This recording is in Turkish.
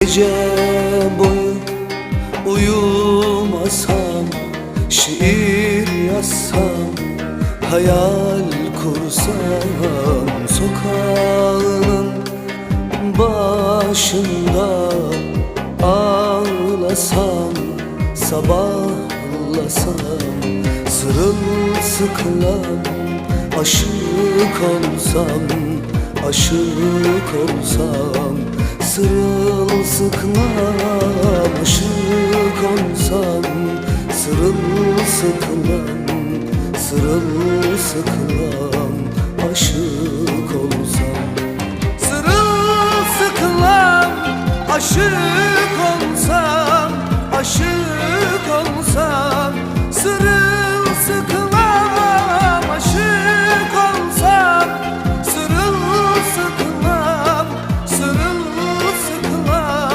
Gece boyu uyumasam Şiir yazsam Hayal kursam Sokağının başında Ağlasam Sabahlasam Sırılsıklam Aşık olsam Aşık olsam Sırılsıklam Aşık olsam Sırılsıklam Sırılsıklam Aşık olsam Sırılsıklam Aşık olsam